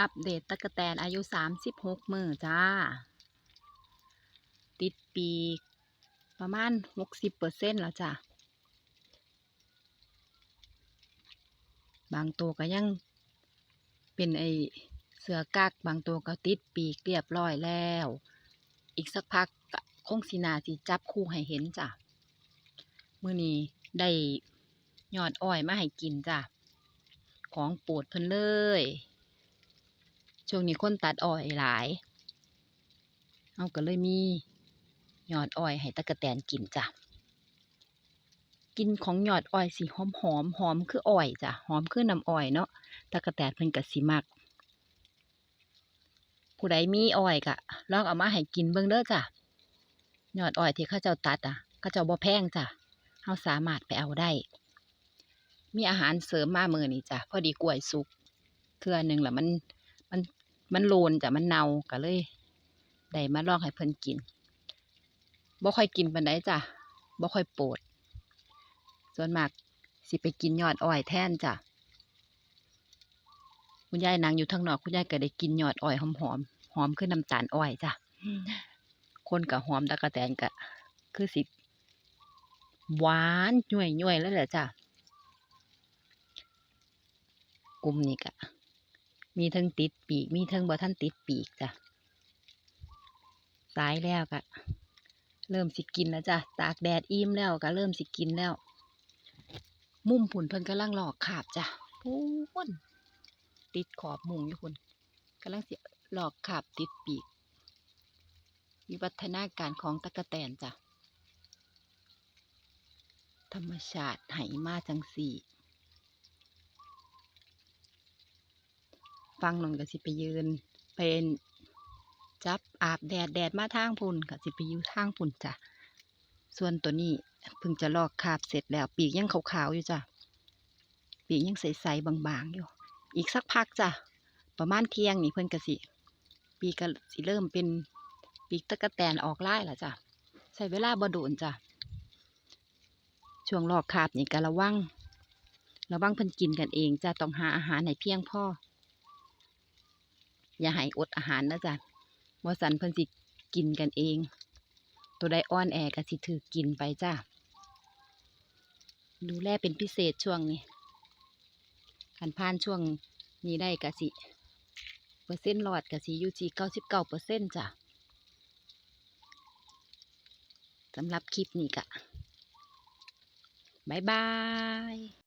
อัปเดตตะกะแตนอายุสามสิบหกมือจ้า ติดปีกประมาณหกสิบเปอร์เซ็นแล้วจ้ะ บางตัวก็ยังเป็นไอเสือกัก บางตัวก็ติดปีกเรียบร้อยแล้ว อีกสักพักคงสินาสิจับคู่ให้เห็นจ้ะ มื้อนี้ได้ยอดอ้อยมาให้กินจ้ะ ของโปรดเพิ่นเลย ช่วงนี้คนตัดอ้อยหลายเอาก็เลยมียอดอ้อยให้ตะกะแตนกินจ้ะ กินของยอดอ้อยสิหอมหอมหอมคืออ้อยจ้ะหอมคือน้ำอ้อยเนาะตะกะแตนเพิ่นก็สิมักผู้ใดมีอ้อยก็ลองเอามาให้กินเบิ่งเด้อจ้ะยอดอ้อยที่เขาเจ้าตัดอะเขาเจ้าบ่แพงจ้ะเฮาสามารถไปเอาได้ มีอาหารเสริมมามือนี้จ้ะพอดีกล้วยสุกเทื่อหนึ่งแล้วมันมัน มันโลนจ้ะมันเน่าก็เลยได้มาลองให้เพิ่นกินบ่ค่อยกินปานใดจ้ะบ่ค่อยโปรดส่วนมากสิไปกินยอดอ้อยแทนจ้ะคุณยายนางอยู่ทางนอกคุณยายก็ได้กินยอดอ้อยหอมหอมหอมคือน้ำตาลอ้อยจ้ะคนกับหอมตะกะแตนกะ คือสิหวานย่วยย่วยแล้วแหละจ้ะกลุ่มนี้กะ มีทั้งติดปีก มีทั้งบ่ท่านติดปีกจ้ะสายแล้วกะ เริ่มสิกินแล้วจ้ะ ตากแดดอิ่มแล้วก็เริ่มสิกินแล้ว มุมผุนเพิ่นกำลังหลอกขาบจ้ะพูนติดขอบมุงอยู่คุณกำลังสิหลอกขาบติดปีก วิวัฒนาการของตะกะแตนจ้ะ ธรรมชาติไหมาจังสี่ ฟังนนก็สิไปยืนเป็นจับอาบแดดแดดมาทางพุ่นก็สิไปอยู่ทางพุ่นจ้ะส่วนตัวนี้เพิ่งจะลอกคาบเสร็จแล้ว ปีกยังขาวๆอยู่จ้ะปีกยังใสๆบางๆอยู่ อีกสักพักจ้ะประมาณเที่ยงนี่เพิ่นก็สิ ปีกก็สิเริ่มเป็นปีกตะกะแตนออกไล่ละจ้ะใช้เวลาบ่โดนจ้ะช่วงลอกคาบนี่ก็ระวังระวังเพิ่นกินกันเองจ้ะต้องหาอาหารให้เพียงพอ อย่าให้อดอาหารนะจ้ะว่าสันเพิ่นสิกินกันเอง ตัวใดอ่อนแอก็สิถือกินไปจ้ะดูแลเป็นพิเศษช่วงนี้ขันผ่านช่วงนี้ได้กะสิเปอร์เซ็นต์รอดกะสิอยู่ที่เก้าสิบเก้าเปอร์เซ็นต์จ้ะสำหรับคลิปนี้กะบายบาย